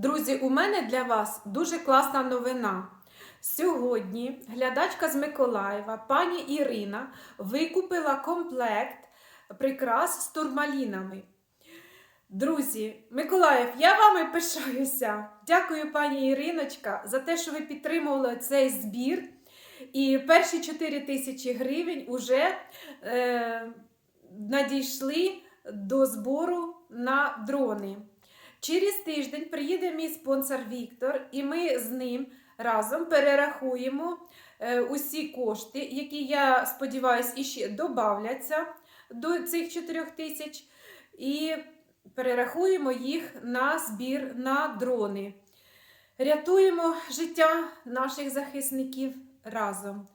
Друзі, у мене для вас дуже класна новина. Сьогодні глядачка з Миколаєва, пані Ірина, викупила комплект прикрас з турмалінами. Друзі, Миколаїв, я вами пишаюся. Дякую, пані Іриночка, за те, що ви підтримували цей збір. І перші 4 тисячі гривень вже е, надійшли до збору на дрони. Через тиждень приїде мій спонсор Віктор, і ми з ним разом перерахуємо е, усі кошти, які, я сподіваюся, іще додавляться до цих 4 тисяч, і перерахуємо їх на збір на дрони. Рятуємо життя наших захисників разом.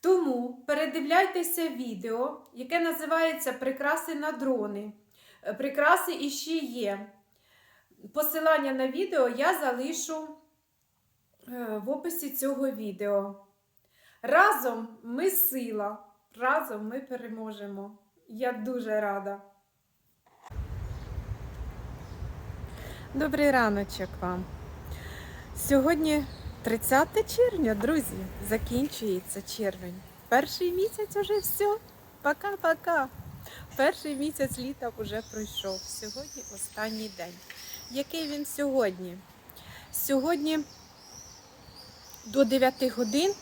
Тому передивляйтеся відео, яке називається Прикраси на дрони. Е, Прикраси іще є. Посилання на відео я залишу е, в описі цього відео. Разом ми сила, разом ми переможемо. Я дуже рада. Добрий раночок вам. Сьогодні 30 червня, друзі, закінчується червень. Перший місяць уже все. Пока-пока. Перший місяць літа вже пройшов. Сьогодні останній день. Який він сьогодні? Сьогодні до 9 годин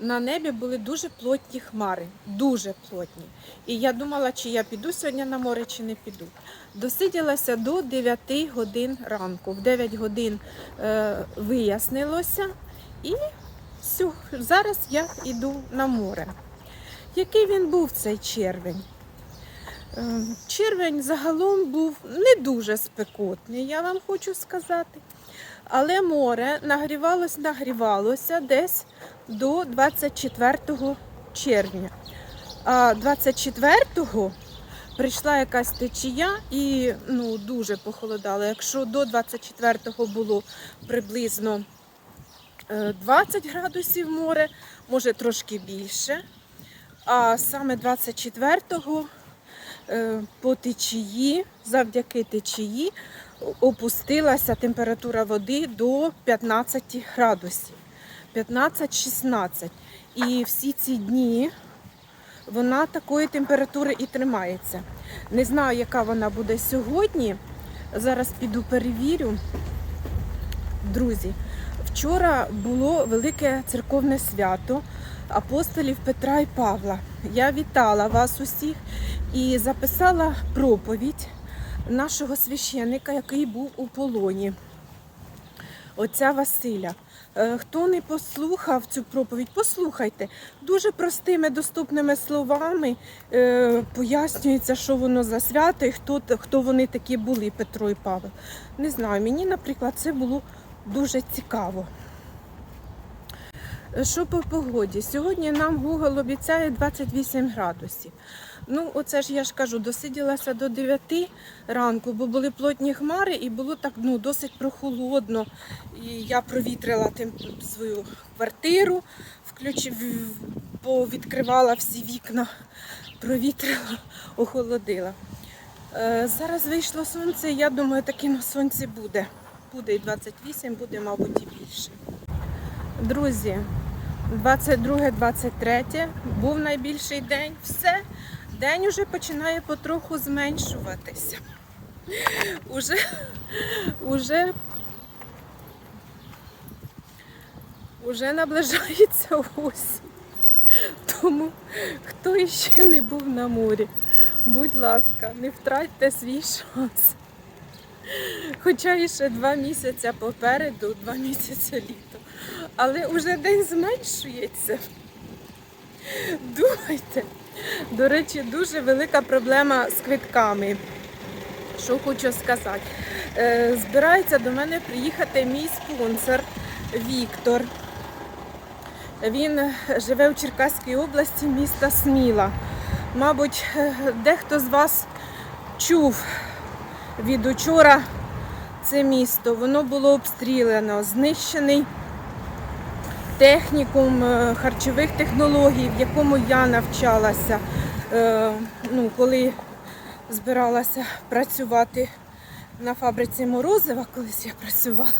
на небі були дуже плотні хмари. Дуже плотні. І я думала, чи я піду сьогодні на море, чи не піду. Досиділася до 9 годин ранку. В 9 годин е, вияснилося. І зараз я йду на море. Який він був цей червень? Е, Червень загалом був не дуже спекотний, я вам хочу сказати. Але море нагрівалось, нагрівалося десь до 24 червня. А 24-го прийшла якась течія і ну, дуже похолодало. Якщо до 24-го було приблизно е, 20 градусів море, може трошки більше. А саме 24-го е, по течії, завдяки течії, опустилася температура води до 15 градусів. 15-16. І всі ці дні вона такої температури і тримається. Не знаю, яка вона буде сьогодні. Зараз піду перевірю. Друзі, вчора було велике церковне свято апостолів Петра і Павла. Я вітала вас усіх і записала проповідь нашого священника, який був у полоні. Отця Василя. Е, Хто не послухав цю проповідь, послухайте. Дуже простими доступними словами е, пояснюється, що воно за свято і хто, хто вони такі були, Петро і Павел. Не знаю, мені, наприклад, це було дуже цікаво. Що по погоді? Сьогодні нам Google обіцяє 28 градусів. Ну, оце ж я ж кажу, досиділася до 9 ранку, бо були плотні хмари і було так ну, досить прохолодно. І я провітрила тим свою квартиру, включив, відкривала всі вікна, провітрила, охолодила. Е, зараз вийшло сонце, я думаю, таки на сонці буде. Буде і 28, буде, мабуть, і більше. Друзі, 22-23 був найбільший день. Все, день уже починає потроху зменшуватися. Уже, уже, уже наближається осінь. Тому хто іще не був на морі, будь ласка, не втратьте свій шанс. Хоча ще два місяці попереду, два місяці літо. Але вже день зменшується. Думайте. До речі, дуже велика проблема з квитками. Що хочу сказати. Е, Збирається до мене приїхати мій спонсор Віктор. Він живе у Черкаській області, міста Сміла. Мабуть, е, дехто з вас чув від учора це місто. Воно було обстріляно, знищений технікум е, харчових технологій, в якому я навчалася, е, ну, коли збиралася працювати на фабриці Морозива, колись я працювала.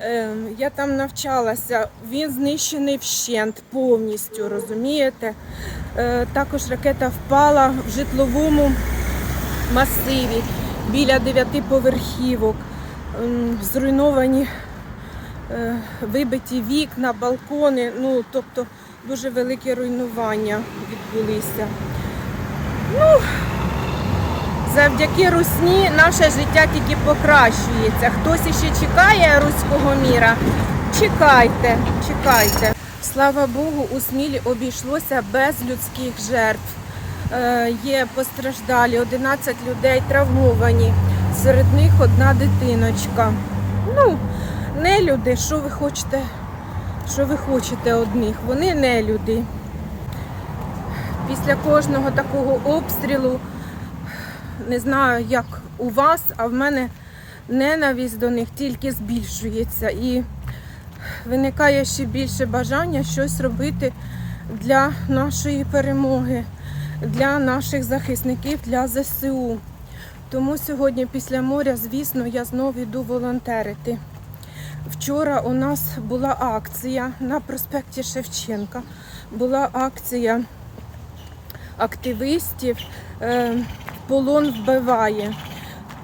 Ем, Я там навчалася, він знищений вщент повністю, розумієте? Е, Також ракета впала в житловому масиві біля дев'яти поверхівок. Ем, Зруйновані вибиті вікна, балкони, ну тобто дуже великі руйнування відбулися. Ну, завдяки русні наше життя тільки покращується. Хтось іще чекає руського міра. Чекайте, чекайте. Слава Богу, у Смілі обійшлося без людських жертв. Е, є постраждалі, 11 людей травмовані. Серед них одна дитиночка. Ну, не люди, що ви хочете, що ви хочете одних? Вони не люди. Після кожного такого обстрілу, не знаю, як у вас, а в мене ненависть до них тільки збільшується. І виникає ще більше бажання щось робити для нашої перемоги, для наших захисників, для ЗСУ. Тому сьогодні після моря, звісно, я знову йду волонтерити. Вчора у нас була акція на проспекті Шевченка. Була акція активістів е, полон вбиває.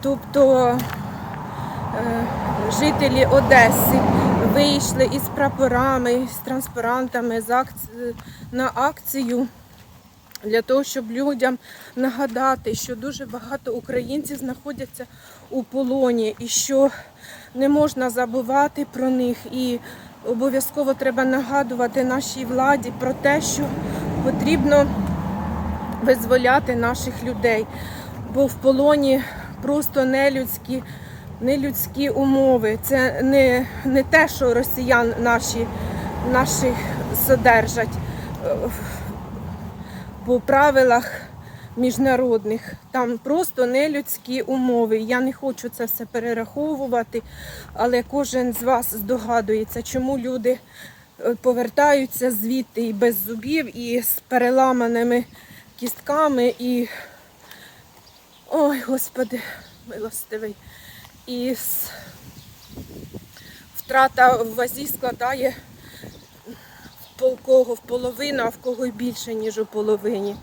Тобто е, жителі Одеси вийшли із прапорами, з транспарантами на акцію для того, щоб людям нагадати, що дуже багато українців знаходяться у полоні і що не можна забувати про них. І обов'язково треба нагадувати нашій владі про те, що потрібно визволяти наших людей, бо в полоні просто нелюдські, нелюдські умови. Це не, не те, що росіян наші, наших содержать е, по правилах міжнародних. Там просто нелюдські умови. Я не хочу це все перераховувати, але кожен з вас здогадується, чому люди е, повертаються звідти і без зубів, і з переламаними кістками, і ой, господи, милостивий. І з... втрата в вазі складає в кого в половину, а в кого й більше, ніж у половині.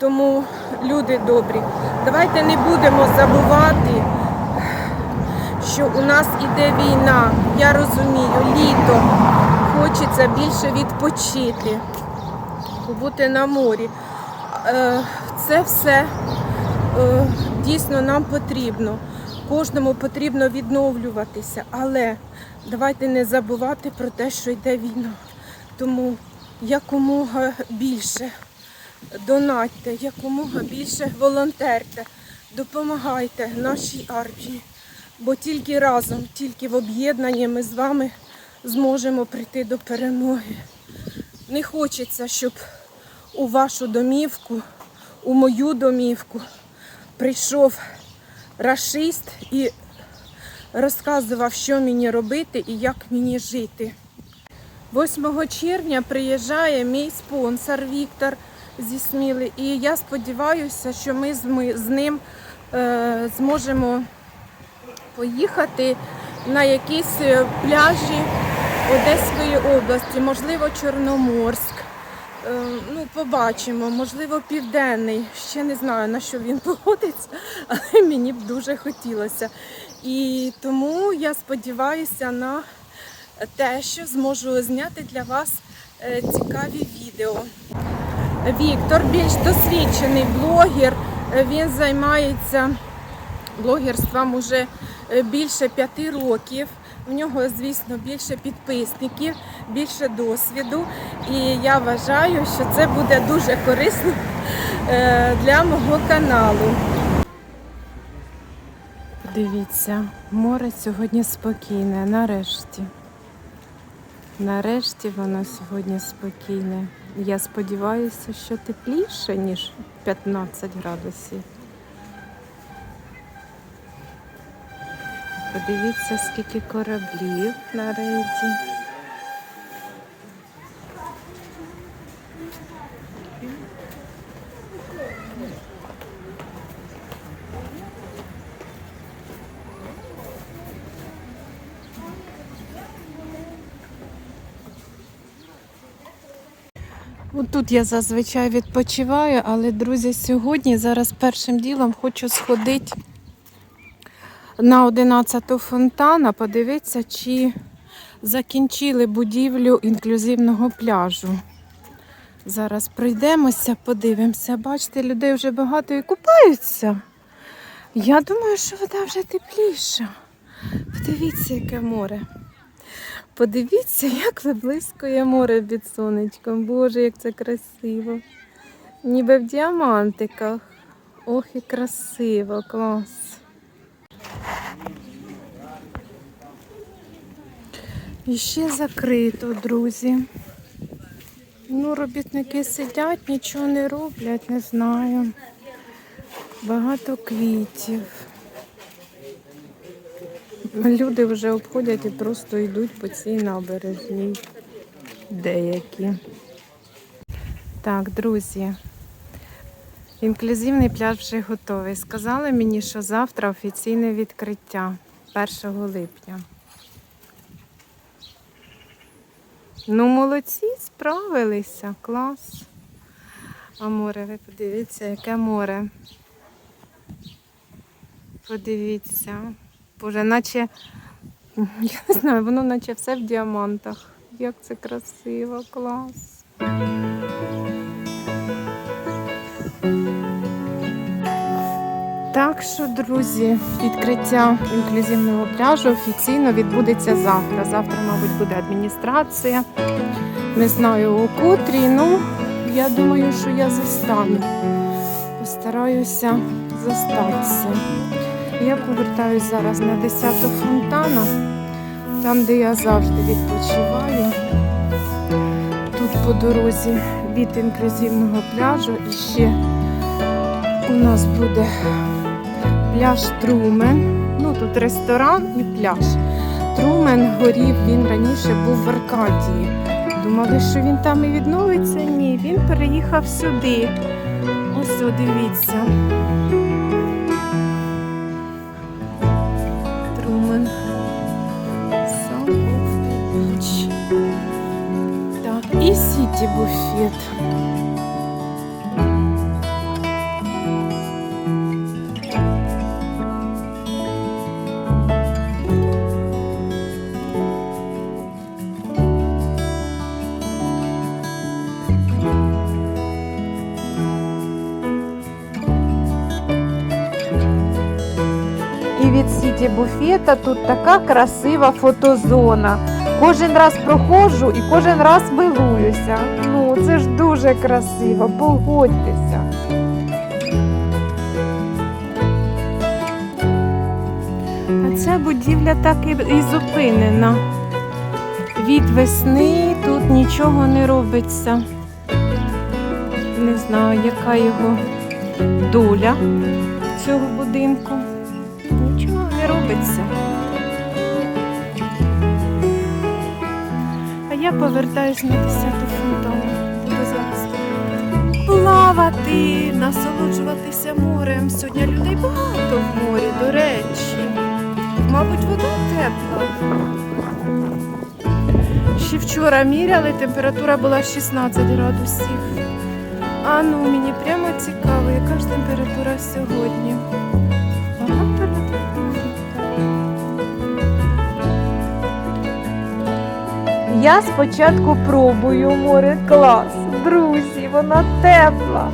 Тому, люди добрі, давайте не будемо забувати, що у нас іде війна. Я розумію, літо хочеться більше відпочити, побути на морі. Е, Це все е, дійсно нам потрібно. Кожному потрібно відновлюватися, але давайте не забувати про те, що йде війна. Тому якомога більше донатьте, якомога більше волонтерте, допомагайте нашій армії. Бо тільки разом, тільки в об'єднанні ми з вами зможемо прийти до перемоги. Не хочеться, щоб у вашу домівку, у мою домівку прийшов рашист і розказував, що мені робити і як мені жити. 8 червня приїжджає мій спонсор Віктор зі і я сподіваюся, що ми з, ним е, зможемо поїхати на якісь е, пляжі Одеської області, можливо, Чорноморськ. Е, ну, побачимо, можливо, південний. Ще не знаю на що він погодиться, але мені б дуже хотілося. І тому я сподіваюся на те, що зможу зняти для вас цікаві відео. Віктор більш досвідчений блогер. Е, Він займається блогерством уже е, більше п'яти років. В нього, звісно, більше підписників, більше досвіду. І я вважаю, що це буде дуже корисно е, для мого каналу. Дивіться, море сьогодні спокійне, нарешті. Нарешті воно сьогодні спокійне. Я сподіваюся, що тепліше, ніж 15 градусів. Подивіться, скільки кораблів на рейді. Тут я зазвичай відпочиваю, але, друзі, сьогодні зараз першим ділом хочу сходити на 11-ту фонтана, подивитися, чи закінчили будівлю інклюзивного пляжу. Зараз пройдемося, подивимося. Бачите, людей вже багато і купаються. Я думаю, що вода вже тепліша. Подивіться, яке море. Подивіться, як виблискує море під сонечком. Боже, як це красиво. Ніби в діамантиках. Ох, і красиво, клас. І ще закрито, друзі. Ну, робітники сидять, нічого не роблять, не знаю. Багато квітів. Люди вже обходять і просто йдуть по цій набережній. Деякі. Так, друзі. Інклюзивний пляж вже готовий. Сказали мені, що завтра офіційне відкриття 1 липня. Ну, молодці, справилися, клас. А море, ви подивіться, яке море. Подивіться. Боже, наче, я не знаю, воно наче все в діамантах. Як це красиво, клас. Так що, друзі, відкриття інклюзивного пляжу офіційно відбудеться завтра. Завтра, мабуть, буде адміністрація. Не знаю у котрій, ну я думаю, що я застану. Постараюся застатися. Я повертаюсь зараз на 10-ту фонтану, там, де я завжди відпочиваю. Тут по дорозі від інклюзивного пляжу і ще у нас буде пляж Трумен. Ну тут ресторан і пляж. Трумен горів, він раніше був в Аркадії. Думали, що він там і відновиться. Ні, він переїхав сюди. Ось дивіться. Трумен. song of the Beach. Так, і Сіті буфет. І Буфета тут така красива фотозона. Кожен раз проходжу і кожен раз милуюся. Ну, це ж дуже красиво, погодьтеся. А ця будівля так і зупинена. Від весни тут нічого не робиться. Не знаю, яка його доля цього будинку. Робиться. А я повертаюсь на 10-ту фонтану. Буду зараз плавати, насолоджуватися морем. Сьогодні людей багато в морі, до речі. Мабуть, вода тепла. Ще вчора міряли, температура була 16 градусів. А ну, мені прямо цікаво, яка ж температура сьогодні. Я спочатку пробую море клас. Друзі, вона тепла.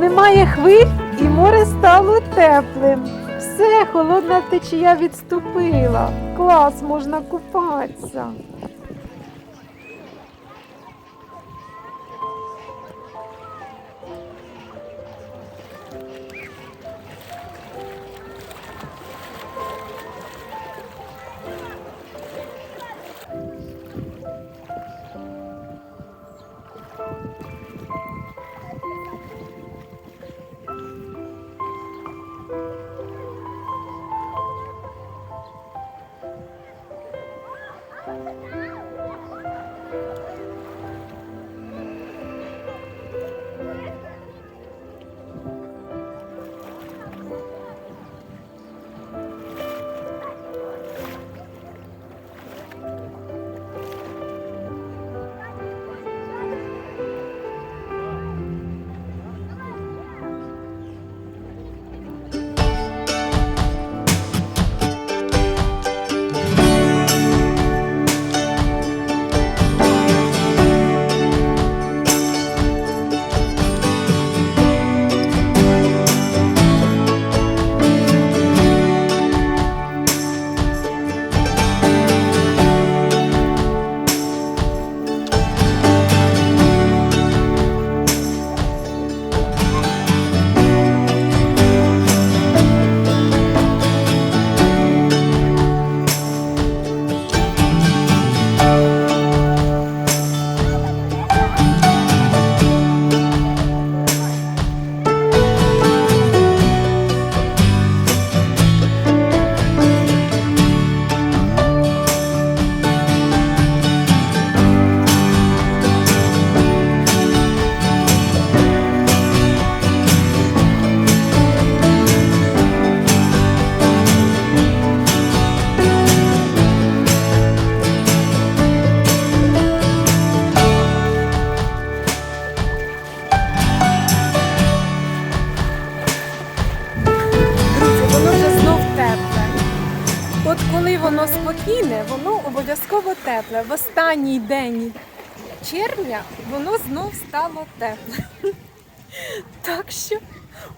Немає хвиль і море стало теплим. Все, холодна течія відступила. Клас, можна купатися. Червня воно знов стало тепле. Так що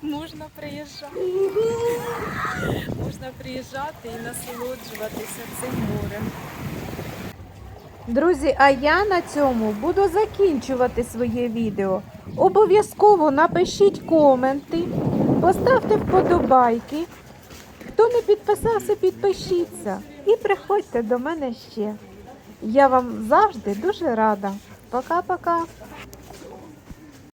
можна приїжджати. Можна приїжджати і насолоджуватися цим морем. Друзі, а я на цьому буду закінчувати своє відео. Обов'язково напишіть коменти, поставте вподобайки. Хто не підписався, підпишіться і приходьте до мене ще. Я вам завжди дуже рада. Пока-пока.